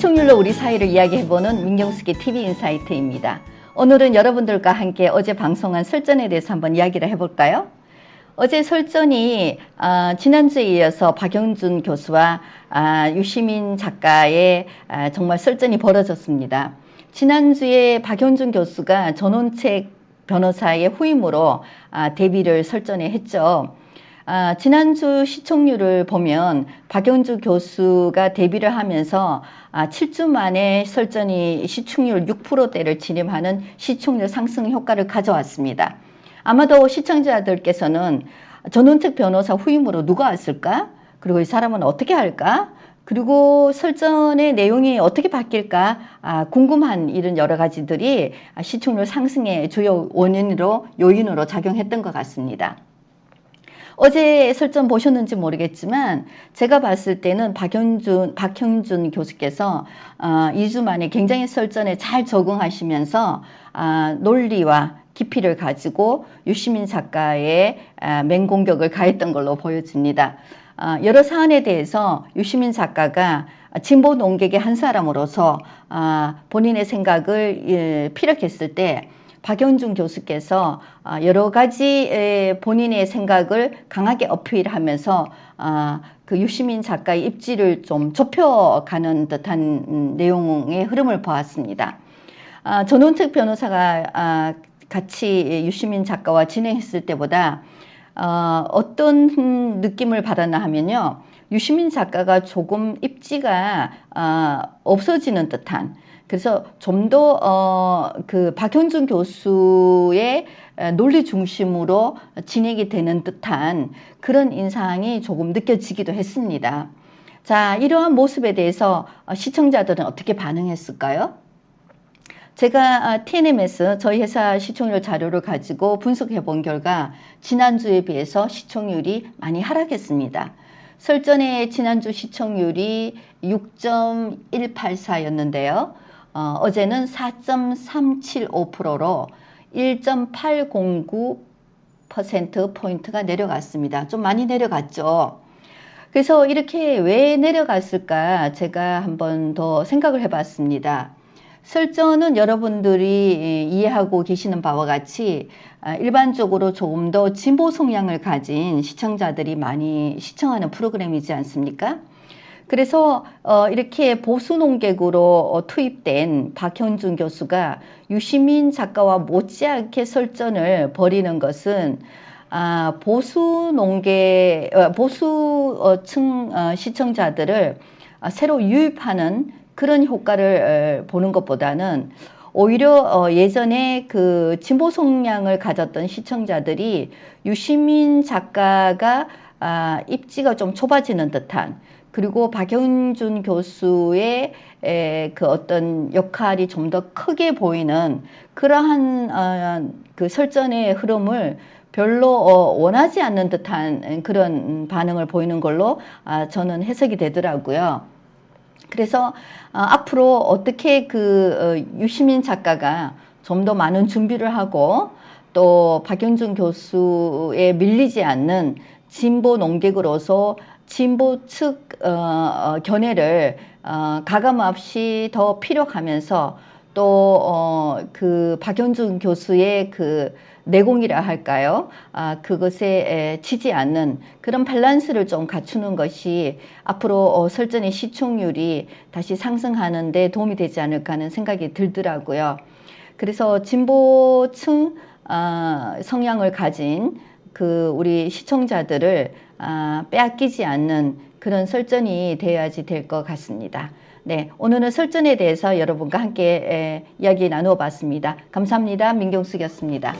시청률로 우리 사회를 이야기해보는 민경숙의 TV 인사이트입니다. 오늘은 여러분들과 함께 어제 방송한 설전에 대해서 한번 이야기를 해볼까요? 어제 설전이 어, 지난주에 이어서 박영준 교수와 아, 유시민 작가의 아, 정말 설전이 벌어졌습니다. 지난주에 박영준 교수가 전원책 변호사의 후임으로 아, 데뷔를 설전에 했죠. 아, 지난주 시청률을 보면 박영주 교수가 데뷔를 하면서 아, 7주 만에 설전이 시청률 6%대를 진입하는 시청률 상승 효과를 가져왔습니다. 아마도 시청자들께서는 전원책 변호사 후임으로 누가 왔을까? 그리고 이 사람은 어떻게 할까? 그리고 설전의 내용이 어떻게 바뀔까 아, 궁금한 이런 여러 가지들이 시청률 상승의 주요 원인으로 요인으로 작용했던 것 같습니다. 어제 설전 보셨는지 모르겠지만 제가 봤을 때는 박현준 박형준 교수께서 어, 2주 만에 굉장히 설전에 잘 적응하시면서 아, 논리와 깊이를 가지고 유시민 작가의 아, 맹공격을 가했던 걸로 보여집니다. 아, 여러 사안에 대해서 유시민 작가가 진보 농객의 한 사람으로서 아, 본인의 생각을 예, 피력했을 때 박영준 교수께서 아, 여러 가지 본인의 생각을 강하게 어필하면서 아, 그 유시민 작가의 입지를 좀 좁혀가는 듯한 음, 내용의 흐름을 보았습니다. 아, 전원택 변호사가 같이 유시민 작가와 진행했을 때보다 어, 어떤 느낌을 받았나 하면요. 유시민 작가가 조금 입지가 없어지는 듯한 그래서 좀 더 어, 그 박현준 교수의 논리 중심으로 진행이 되는 듯한 그런 인상이 조금 느껴지기도 했습니다. 자, 이러한 모습에 대해서 시청자들은 어떻게 반응했을까요? 제가 TNMS 저희 회사 시청률 자료를 가지고 분석해 본 결과 지난주에 비해서 시청률이 많이 하락했습니다. 설전의 지난주 시청률이 6.184였는데요. 어, 어제는 4.375%로 1.809%포인트가 내려갔습니다. 좀 많이 내려갔죠. 그래서 이렇게 왜 내려갔을까 제가 한번 더 생각을 해봤습니다. 설전은 여러분들이 이해하고 계시는 바와 같이 아, 일반적으로 조금 더 진보 성향을 가진 시청자들이 많이 시청하는 프로그램이지 않습니까? 그래서 어, 이렇게 보수 농객으로 어, 투입된 박현준 교수가 유시민 작가와 못지않게 설전을 벌이는 것은 아, 보수 농계 어, 보수층 어, 시청자들을 아, 새로 유입하는 그런 효과를 어, 보는 것보다는 오히려 어, 예전에 그 진보 성향을 가졌던 시청자들이 유시민 작가가 아, 입지가 좀 좁아지는 듯한 그리고 박영준 교수의 에, 그 어떤 역할이 좀 더 크게 보이는 그러한 어, 그 설전의 흐름을 별로 어, 원하지 않는 듯한 그런 반응을 보이는 걸로 아, 저는 해석이 되더라고요. 그래서 어, 앞으로 어떻게 그 어, 유시민 작가가 좀 더 많은 준비를 하고 또 박영준 교수에 밀리지 않는 진보 농객으로서 진보 측 어, 어, 견해를 어, 가감 없이 더 피력하면서 또그 어, 박영준 교수의 그 내공이라 할까요? 아, 그것에 에, 지지 않는 그런 밸런스를 좀 갖추는 것이 앞으로 어, 설전의 시청률이 다시 상승하는데 도움이 되지 않을까 하는 생각이 들더라고요. 그래서 진보층 어, 성향을 가진 그 우리 시청자들을 아, 빼앗기지 않는 그런 설전이 돼야지 될 것 같습니다. 네, 오늘은 설전에 대해서 여러분과 함께 에, 이야기 나누어 봤습니다. 감사합니다. 민경숙이었습니다.